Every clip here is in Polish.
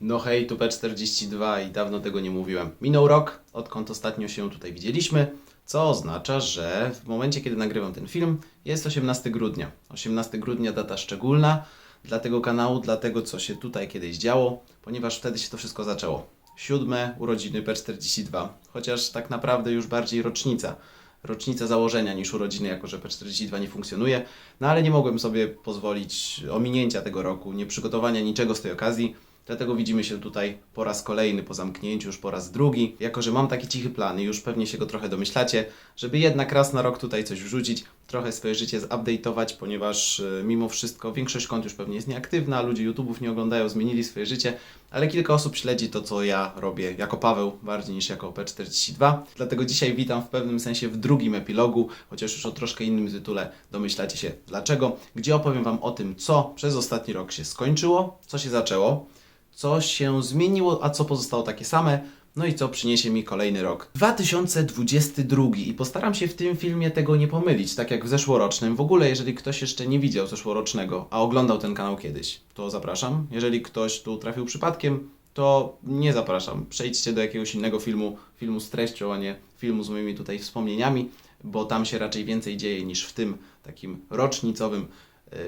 No hej, tu P42 i dawno tego nie mówiłem. Minął rok, odkąd ostatnio się tutaj widzieliśmy, co oznacza, że w momencie, kiedy nagrywam ten film, jest 18 grudnia. 18 grudnia data szczególna dla tego kanału, dla tego, co się tutaj kiedyś działo, ponieważ wtedy się to wszystko zaczęło. Siódme urodziny P42, chociaż tak naprawdę już bardziej rocznica. Rocznica założenia niż urodziny, jako że P42 nie funkcjonuje. No ale nie mogłem sobie pozwolić ominięcia tego roku, nie przygotowania niczego z tej okazji. Dlatego widzimy się tutaj po raz kolejny po zamknięciu, już po raz drugi. Jako, że mam taki cichy plan i już pewnie się go trochę domyślacie, żeby jednak raz na rok tutaj coś wrzucić, trochę swoje życie zupdate'ować, ponieważ e, mimo wszystko większość kont już pewnie jest nieaktywna, ludzie YouTube'ów nie oglądają, zmienili swoje życie, ale kilka osób śledzi to, co ja robię jako Paweł, bardziej niż jako P42. Dlatego dzisiaj witam w pewnym sensie w drugim epilogu, chociaż już o troszkę innym tytule domyślacie się dlaczego, gdzie opowiem Wam o tym, co przez ostatni rok się skończyło, co się zaczęło, co się zmieniło, a co pozostało takie same, no i co przyniesie mi kolejny rok. 2022 i postaram się w tym filmie tego nie pomylić, tak jak w zeszłorocznym. W ogóle, jeżeli ktoś jeszcze nie widział zeszłorocznego, a oglądał ten kanał kiedyś, to zapraszam. Jeżeli ktoś tu trafił przypadkiem, to nie zapraszam. Przejdźcie do jakiegoś innego filmu, filmu z treścią, a nie filmu z moimi tutaj wspomnieniami, bo tam się raczej więcej dzieje niż w tym takim rocznicowym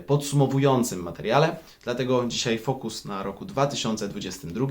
podsumowującym materiale. Dlatego dzisiaj fokus na roku 2022,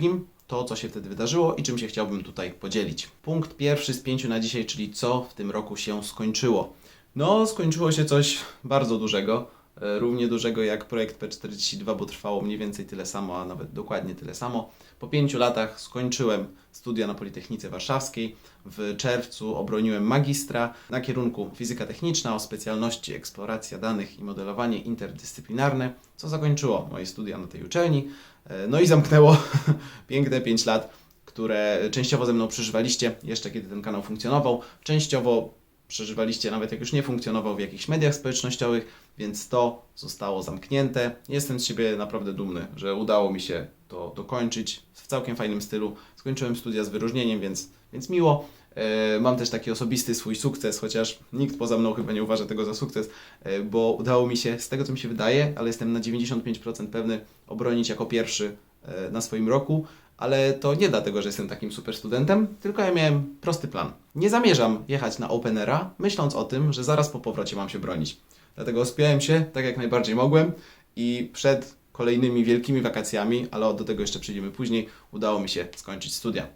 to co się wtedy wydarzyło i czym się chciałbym tutaj podzielić. Punkt pierwszy z pięciu na dzisiaj, czyli co w tym roku się skończyło. No, skończyło się coś bardzo dużego, e, równie dużego jak projekt P42, bo trwało mniej więcej tyle samo, a nawet dokładnie tyle samo. Po pięciu latach skończyłem studia na Politechnice Warszawskiej. W czerwcu obroniłem magistra na kierunku fizyka techniczna o specjalności eksploracja danych i modelowanie interdyscyplinarne, co zakończyło moje studia na tej uczelni. E, No i zamknęło piękne 5 lat, które częściowo ze mną przeżywaliście jeszcze kiedy ten kanał funkcjonował, częściowo przeżywaliście nawet jak już nie funkcjonował w jakichś mediach społecznościowych, więc to zostało zamknięte. Jestem z siebie naprawdę dumny, że udało mi się to dokończyć w całkiem fajnym stylu. Skończyłem studia z wyróżnieniem, więc, więc miło. E, Mam też taki osobisty swój sukces, chociaż nikt poza mną chyba nie uważa tego za sukces, e, bo udało mi się, z tego co mi się wydaje, ale jestem na 95% pewny, obronić jako pierwszy e, na swoim roku, ale to nie dlatego, że jestem takim super studentem, tylko ja miałem prosty plan. Nie zamierzam jechać na Openera, myśląc o tym, że zaraz po powrocie mam się bronić. Dlatego spiąłem się tak jak najbardziej mogłem i przed kolejnymi wielkimi wakacjami, ale do tego jeszcze przyjdziemy później, udało mi się skończyć studia.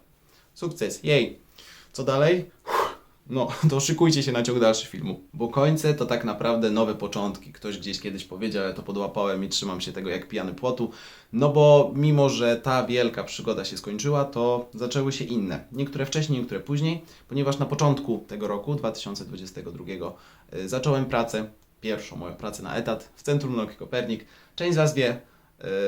Sukces, jej! Co dalej? No, to szykujcie się na ciąg dalszy filmu, bo końce to tak naprawdę nowe początki. Ktoś gdzieś kiedyś powiedział, ja to podłapałem i trzymam się tego jak pijany płotu. No bo mimo, że ta wielka przygoda się skończyła, to zaczęły się inne. Niektóre wcześniej, niektóre później, ponieważ na początku tego roku, 2022, y, zacząłem pracę, pierwszą moją pracę na etat w Centrum Nauki Kopernik. Część z Was wie,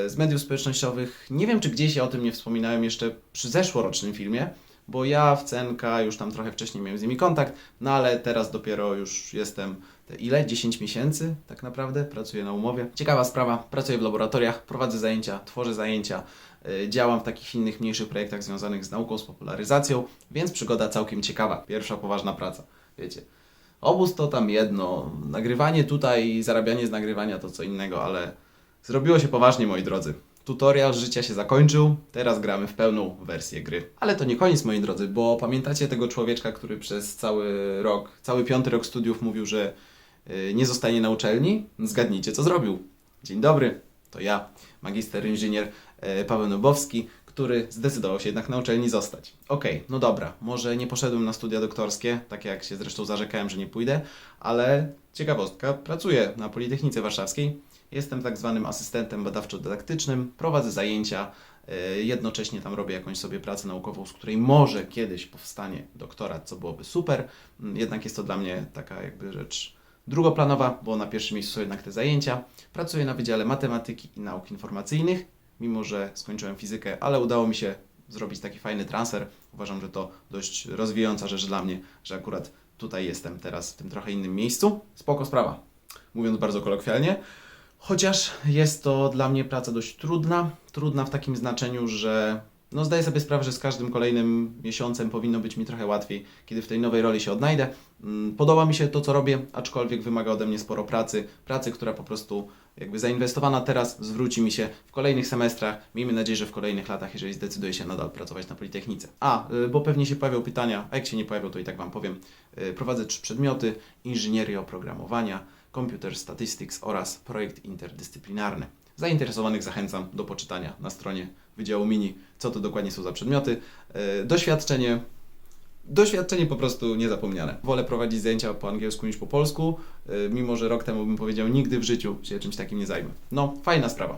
y, z mediów społecznościowych. Nie wiem, czy gdzieś ja o tym nie wspominałem jeszcze przy zeszłorocznym filmie, bo ja w CNK już tam trochę wcześniej miałem z nimi kontakt, no ale teraz dopiero już jestem te ile? 10 miesięcy tak naprawdę pracuję na umowie. Ciekawa sprawa, pracuję w laboratoriach, prowadzę zajęcia, tworzę zajęcia, yy, działam w takich innych mniejszych projektach związanych z nauką, z popularyzacją, więc przygoda całkiem ciekawa. Pierwsza poważna praca, wiecie. Obóz to tam jedno, nagrywanie tutaj i zarabianie z nagrywania to co innego, ale zrobiło się poważnie moi drodzy. Tutorial życia się zakończył, teraz gramy w pełną wersję gry. Ale to nie koniec, moi drodzy, bo pamiętacie tego człowieczka, który przez cały rok, cały piąty rok studiów mówił, że y, nie zostanie na uczelni? Zgadnijcie, co zrobił. Dzień dobry, to ja, magister inżynier e, Paweł Nobowski, który zdecydował się jednak na uczelni zostać. Okej, no dobra, może nie poszedłem na studia doktorskie, tak jak się zresztą zarzekałem, że nie pójdę, ale ciekawostka, pracuję na Politechnice Warszawskiej, jestem tak zwanym asystentem badawczo-dydaktycznym, prowadzę zajęcia, e, jednocześnie tam robię jakąś sobie pracę naukową, z której może kiedyś powstanie doktorat, co byłoby super, Mm, jednak jest to dla mnie taka jakby rzecz drugoplanowa, bo na pierwszym miejscu są jednak te zajęcia. Pracuję na Wydziale Matematyki i Nauk Informacyjnych, mimo że skończyłem fizykę, ale udało mi się zrobić taki fajny transfer. Uważam, że to dość rozwijająca rzecz dla mnie, że akurat tutaj jestem teraz w tym trochę innym miejscu. Spoko sprawa, mówiąc bardzo kolokwialnie. Chociaż jest to dla mnie praca dość trudna. Trudna w takim znaczeniu, że no zdaję sobie sprawę, że z każdym kolejnym miesiącem powinno być mi trochę łatwiej, kiedy w tej nowej roli się odnajdę. Mm, Podoba mi się to, co robię, aczkolwiek wymaga ode mnie sporo pracy. Pracy, która po prostu jakby zainwestowana teraz zwróci mi się w kolejnych semestrach. Miejmy nadzieję, że w kolejnych latach, jeżeli zdecyduję się nadal pracować na Politechnice. A, y, bo pewnie się pojawią pytania, a jak się nie pojawią, to i tak Wam powiem. Y, Prowadzę trzy przedmioty: inżynieria oprogramowania, computer statistics oraz projekt interdyscyplinarny. Zainteresowanych zachęcam do poczytania na stronie Wydziału Mini, co to dokładnie są za przedmioty. Y, Doświadczenie doświadczenie po prostu niezapomniane. Wolę prowadzić zajęcia po angielsku niż po polsku, yy, mimo że rok temu bym powiedział, nigdy w życiu się czymś takim nie zajmę. No, fajna sprawa.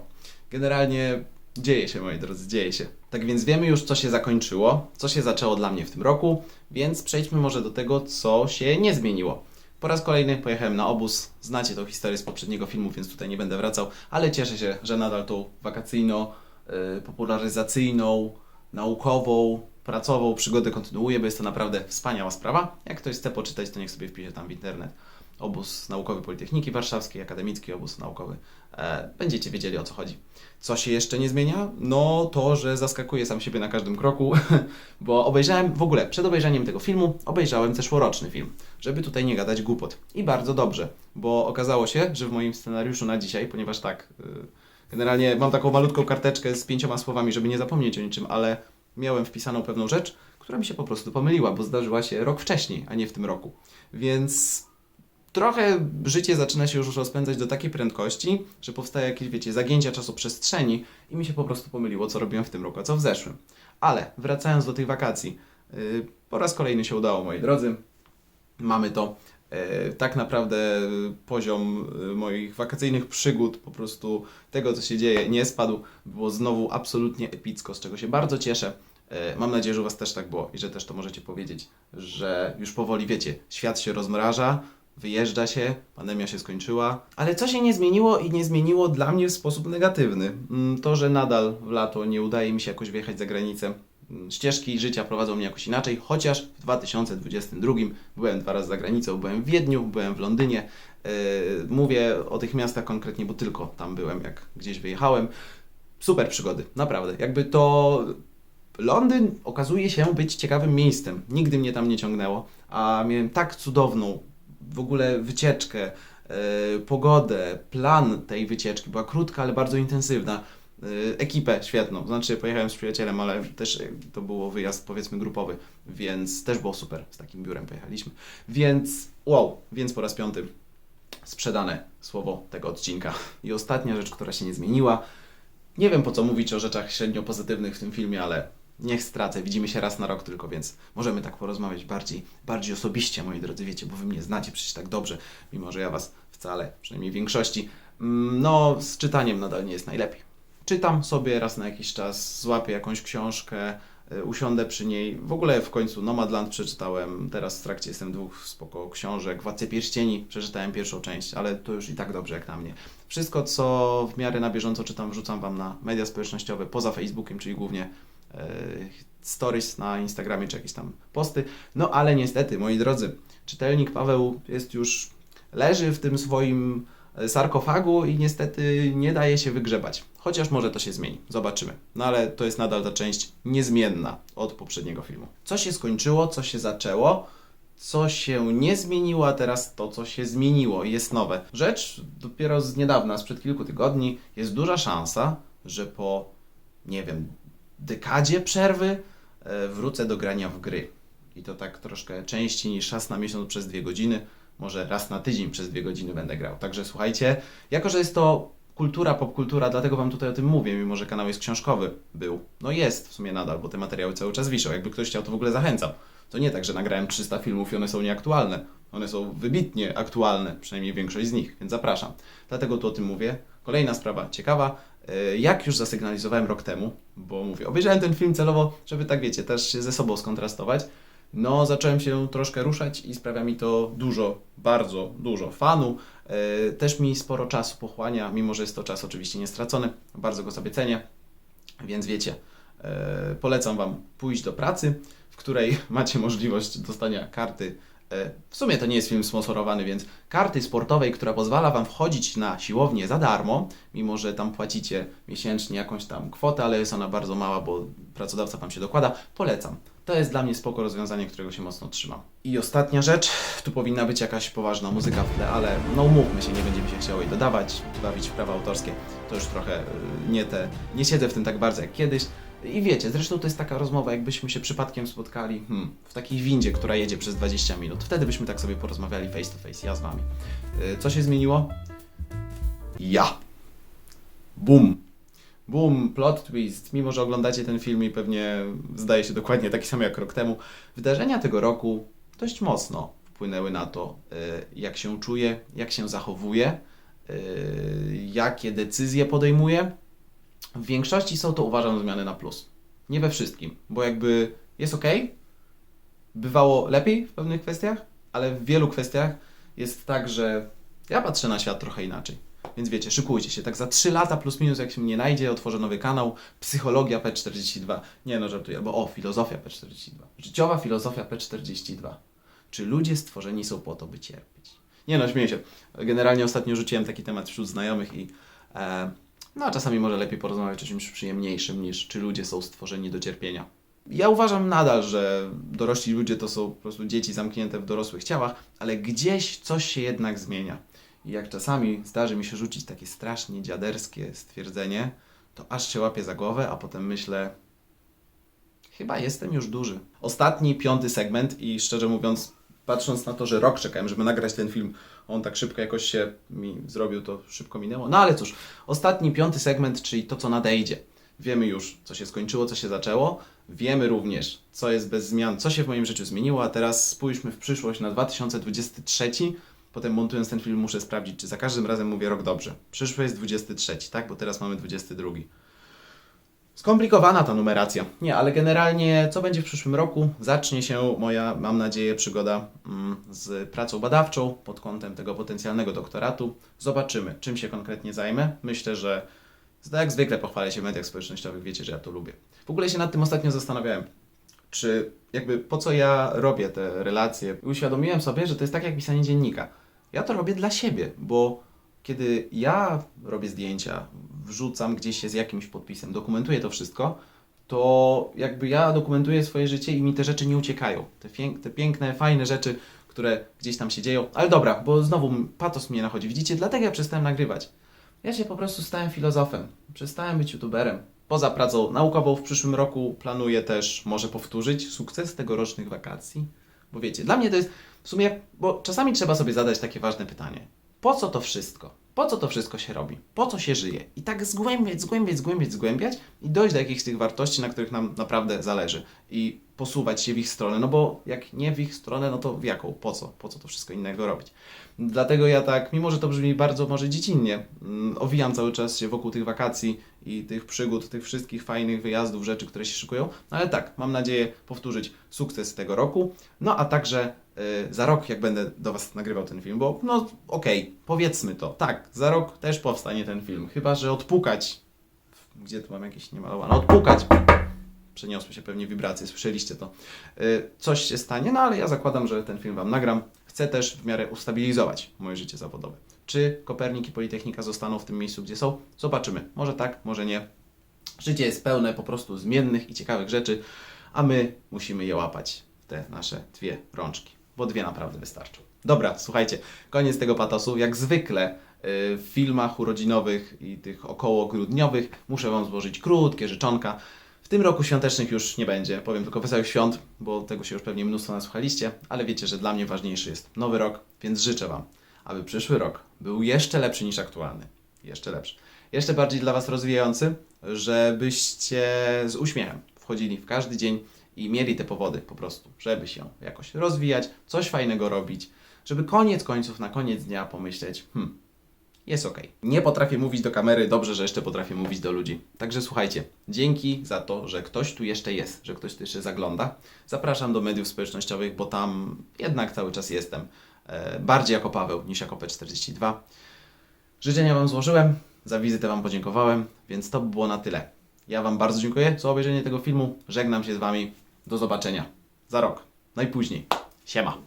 Generalnie dzieje się, moi drodzy, dzieje się. Tak więc wiemy już, co się zakończyło, co się zaczęło dla mnie w tym roku, więc przejdźmy może do tego, co się nie zmieniło. Po raz kolejny pojechałem na obóz. Znacie tą historię z poprzedniego filmu, więc tutaj nie będę wracał, ale cieszę się, że nadal tą wakacyjno, yy, popularyzacyjną, naukową, pracową przygodę kontynuuję, bo jest to naprawdę wspaniała sprawa. Jak ktoś chce poczytać, to niech sobie wpisze tam w internet. Obóz naukowy Politechniki Warszawskiej, akademicki obóz naukowy. E, będziecie wiedzieli o co chodzi. Co się jeszcze nie zmienia? No to, że zaskakuję sam siebie na każdym kroku, bo obejrzałem, w ogóle przed obejrzeniem tego filmu, obejrzałem zeszłoroczny film, żeby tutaj nie gadać głupot. I bardzo dobrze, bo okazało się, że w moim scenariuszu na dzisiaj, ponieważ tak, y, generalnie mam taką malutką karteczkę z pięcioma słowami, żeby nie zapomnieć o niczym, ale miałem wpisaną pewną rzecz, która mi się po prostu pomyliła, bo zdarzyła się rok wcześniej, a nie w tym roku. Więc trochę życie zaczyna się już rozpędzać do takiej prędkości, że powstaje jakieś, wiecie, zagięcia czasoprzestrzeni i mi się po prostu pomyliło, co robiłem w tym roku, a co w zeszłym. Ale wracając do tych wakacji, yy, po raz kolejny się udało, moi drodzy. Mamy to. E, Tak naprawdę poziom e, moich wakacyjnych przygód, po prostu tego, co się dzieje, nie spadł. Było znowu absolutnie epicko, z czego się bardzo cieszę. Mam nadzieję, że u Was też tak było i że też to możecie powiedzieć, że już powoli wiecie, świat się rozmraża, wyjeżdża się, pandemia się skończyła. Ale co się nie zmieniło i nie zmieniło dla mnie w sposób negatywny? Mm, To, że nadal w lato nie udaje mi się jakoś wyjechać za granicę. Mm, Ścieżki życia prowadzą mnie jakoś inaczej, chociaż w 2022 byłem dwa razy za granicą, byłem w Wiedniu, byłem w Londynie. Yy, Mówię o tych miastach konkretnie, bo tylko tam byłem, jak gdzieś wyjechałem. Super przygody, naprawdę. Jakby to Londyn okazuje się być ciekawym miejscem. Nigdy mnie tam nie ciągnęło, a miałem tak cudowną w ogóle wycieczkę, e, pogodę, plan tej wycieczki. Była krótka, ale bardzo intensywna. E, ekipę świetną. Znaczy, pojechałem z przyjacielem, ale też e, to było wyjazd powiedzmy grupowy, więc też było super. Z takim biurem pojechaliśmy. Więc wow, więc po raz piąty sprzedane słowo tego odcinka. I ostatnia rzecz, która się nie zmieniła. Nie wiem po co mówić o rzeczach średnio pozytywnych w tym filmie, ale niech stracę. Widzimy się raz na rok tylko, więc możemy tak porozmawiać bardziej, bardziej osobiście, moi drodzy, wiecie, bo wy mnie znacie przecież tak dobrze, mimo że ja was wcale, przynajmniej w większości. Mm, No, z czytaniem nadal nie jest najlepiej. Czytam sobie raz na jakiś czas, złapię jakąś książkę, y, usiądę przy niej. W ogóle w końcu Nomadland przeczytałem, teraz w trakcie jestem dwóch spoko książek. Władcę Pierścieni przeczytałem pierwszą część, ale to już i tak dobrze jak na mnie. Wszystko, co w miarę na bieżąco czytam, wrzucam Wam na media społecznościowe, poza Facebookiem, czyli głównie stories na Instagramie, czy jakieś tam posty. No ale niestety, moi drodzy, czytelnik Paweł jest już, leży w tym swoim e, sarkofagu i niestety nie daje się wygrzebać. Chociaż może to się zmieni, zobaczymy. No ale to jest nadal ta część niezmienna od poprzedniego filmu. Co się skończyło, co się zaczęło, co się nie zmieniło, a teraz to, co się zmieniło i jest nowe. Rzecz dopiero z niedawna, sprzed kilku tygodni, jest duża szansa, że po, nie wiem, dekadzie przerwy e, wrócę do grania w gry. I to tak troszkę częściej niż raz na miesiąc przez dwie godziny. Może raz na tydzień przez dwie godziny będę grał. Także słuchajcie, jako że jest to kultura, popkultura, dlatego Wam tutaj o tym mówię, mimo że kanał jest książkowy. Był. No jest w sumie nadal, bo te materiały cały czas wiszą. Jakby ktoś chciał, to w ogóle zachęcam. To nie tak, że nagrałem 300 filmów i one są nieaktualne. One są wybitnie aktualne, przynajmniej większość z nich, więc zapraszam. Dlatego tu o tym mówię. Kolejna sprawa ciekawa. E, Jak już zasygnalizowałem rok temu, bo mówię, obejrzałem ten film celowo, żeby tak wiecie, też się ze sobą skontrastować. No, zacząłem się troszkę ruszać i sprawia mi to dużo, bardzo dużo fanu. E, Też mi sporo czasu pochłania, mimo że jest to czas oczywiście niestracony. Bardzo go sobie cenię. Więc wiecie, e, polecam Wam pójść do pracy, w której macie możliwość dostania karty. E, W sumie to nie jest film sponsorowany, więc karty sportowej, która pozwala Wam wchodzić na siłownię za darmo, mimo że tam płacicie miesięcznie jakąś tam kwotę, ale jest ona bardzo mała, bo pracodawca Wam się dokłada. Polecam. To jest dla mnie spoko rozwiązanie, którego się mocno trzymam. I ostatnia rzecz, tu powinna być jakaś poważna muzyka w tle, ale no umówmy się, nie będzie mi się chciało jej dodawać, bawić w prawa autorskie. To już trochę y, nie te, nie siedzę w tym tak bardzo jak kiedyś. I wiecie, zresztą to jest taka rozmowa, jakbyśmy się przypadkiem spotkali hmm, w takiej windzie, która jedzie przez 20 minut. Wtedy byśmy tak sobie porozmawiali face to face, ja z wami. Y, Co się zmieniło? Ja. Bum. Bum, plot twist. Mimo, że oglądacie ten film i pewnie zdaje się dokładnie taki sam jak rok temu, wydarzenia tego roku dość mocno wpłynęły na to, y, jak się czuję, jak się zachowuję, y, jakie decyzje podejmuję. W większości są to uważam zmiany na plus. Nie we wszystkim, bo jakby jest ok, bywało lepiej w pewnych kwestiach, ale w wielu kwestiach jest tak, że ja patrzę na świat trochę inaczej. Więc wiecie, szykujcie się. Tak za 3 lata plus minus, jak się mnie najdzie, otworzę nowy kanał. Psychologia P42. Nie no, żartuję. Albo o, filozofia P42. Życiowa filozofia P42. Czy ludzie stworzeni są po to, by cierpieć? Nie no, śmieję się. Generalnie ostatnio rzuciłem taki temat wśród znajomych i e, no a czasami może lepiej porozmawiać o czymś przyjemniejszym niż czy ludzie są stworzeni do cierpienia. Ja uważam nadal, że dorośli ludzie to są po prostu dzieci zamknięte w dorosłych ciałach, ale gdzieś coś się jednak zmienia. I jak czasami zdarzy mi się rzucić takie strasznie dziaderskie stwierdzenie, to aż się łapię za głowę, a potem myślę, chyba jestem już duży. Ostatni, piąty segment i szczerze mówiąc, patrząc na to, że rok czekałem, żeby nagrać ten film, on tak szybko jakoś się mi zrobił, to szybko minęło. No ale cóż, ostatni, piąty segment, czyli to, co nadejdzie. Wiemy już, co się skończyło, co się zaczęło. Wiemy również, co jest bez zmian, co się w moim życiu zmieniło, a teraz spójrzmy w przyszłość na 2023. Potem montując ten film muszę sprawdzić, czy za każdym razem mówię rok dobrze. Przyszły jest 23, tak? Bo teraz mamy 22. Skomplikowana ta numeracja. Nie, ale generalnie co będzie w przyszłym roku? Zacznie się moja, mam nadzieję, przygoda mm, z pracą badawczą pod kątem tego potencjalnego doktoratu. Zobaczymy, czym się konkretnie zajmę. Myślę, że jak zwykle pochwalę się w mediach społecznościowych, wiecie, że ja to lubię. W ogóle się nad tym ostatnio zastanawiałem, czy jakby po co ja robię te relacje. I uświadomiłem sobie, że to jest tak jak pisanie dziennika. Ja to robię dla siebie, bo kiedy ja robię zdjęcia, wrzucam gdzieś się z jakimś podpisem, dokumentuję to wszystko, to jakby ja dokumentuję swoje życie i mi te rzeczy nie uciekają. Te, te piękne, fajne rzeczy, które gdzieś tam się dzieją. Ale dobra, bo znowu patos mnie nachodzi. Widzicie, dlatego ja przestałem nagrywać. Ja się po prostu stałem filozofem. Przestałem być youtuberem. Poza pracą naukową w przyszłym roku planuję też może powtórzyć sukces tegorocznych wakacji. Bo wiecie, dla mnie to jest w sumie, bo czasami trzeba sobie zadać takie ważne pytanie. Po co to wszystko? Po co to wszystko się robi? Po co się żyje? I tak zgłębiać, zgłębiać, zgłębiać, zgłębiać i dojść do jakichś tych wartości, na których nam naprawdę zależy. I posuwać się w ich stronę, no bo jak nie w ich stronę, no to w jaką? Po co? Po co to wszystko innego robić? Dlatego ja tak, mimo że to brzmi bardzo może dziecinnie, mm, owijam cały czas się wokół tych wakacji i tych przygód, tych wszystkich fajnych wyjazdów, rzeczy, które się szykują. No ale tak, mam nadzieję powtórzyć sukces tego roku. No a także za rok, jak będę do Was nagrywał ten film, bo no okej, powiedzmy to, tak, za rok też powstanie ten film, chyba że odpukać, gdzie tu mam jakieś niemalowane, odpukać, przeniosły się pewnie wibracje, słyszeliście to, y, coś się stanie, no ale ja zakładam, że ten film Wam nagram. Chcę też w miarę ustabilizować moje życie zawodowe. Czy Kopernik i Politechnika zostaną w tym miejscu, gdzie są? Zobaczymy. Może tak, może nie. Życie jest pełne po prostu zmiennych i ciekawych rzeczy, a my musimy je łapać te nasze dwie rączki, bo dwie naprawdę wystarczą. Dobra, słuchajcie, koniec tego patosu. Jak zwykle y, w filmach urodzinowych i tych około grudniowych muszę Wam złożyć krótkie życzonka. W tym roku świątecznych już nie będzie, powiem tylko wesołych świąt, bo tego się już pewnie mnóstwo nasłuchaliście, ale wiecie, że dla mnie ważniejszy jest nowy rok, więc życzę Wam, aby przyszły rok był jeszcze lepszy niż aktualny. Jeszcze lepszy. Jeszcze bardziej dla Was rozwijający, żebyście z uśmiechem wchodzili w każdy dzień i mieli te powody po prostu, żeby się jakoś rozwijać, coś fajnego robić, żeby koniec końców na koniec dnia pomyśleć, hmm, jest ok. Nie potrafię mówić do kamery, dobrze, że jeszcze potrafię mówić do ludzi. Także słuchajcie, dzięki za to, że ktoś tu jeszcze jest, że ktoś tu jeszcze zagląda. Zapraszam do mediów społecznościowych, bo tam jednak cały czas jestem. E, bardziej jako Paweł niż jako P42. Życzenia Wam złożyłem, za wizytę Wam podziękowałem, więc to by było na tyle. Ja Wam bardzo dziękuję za obejrzenie tego filmu. Żegnam się z Wami. Do zobaczenia za rok. Najpóźniej. Siema.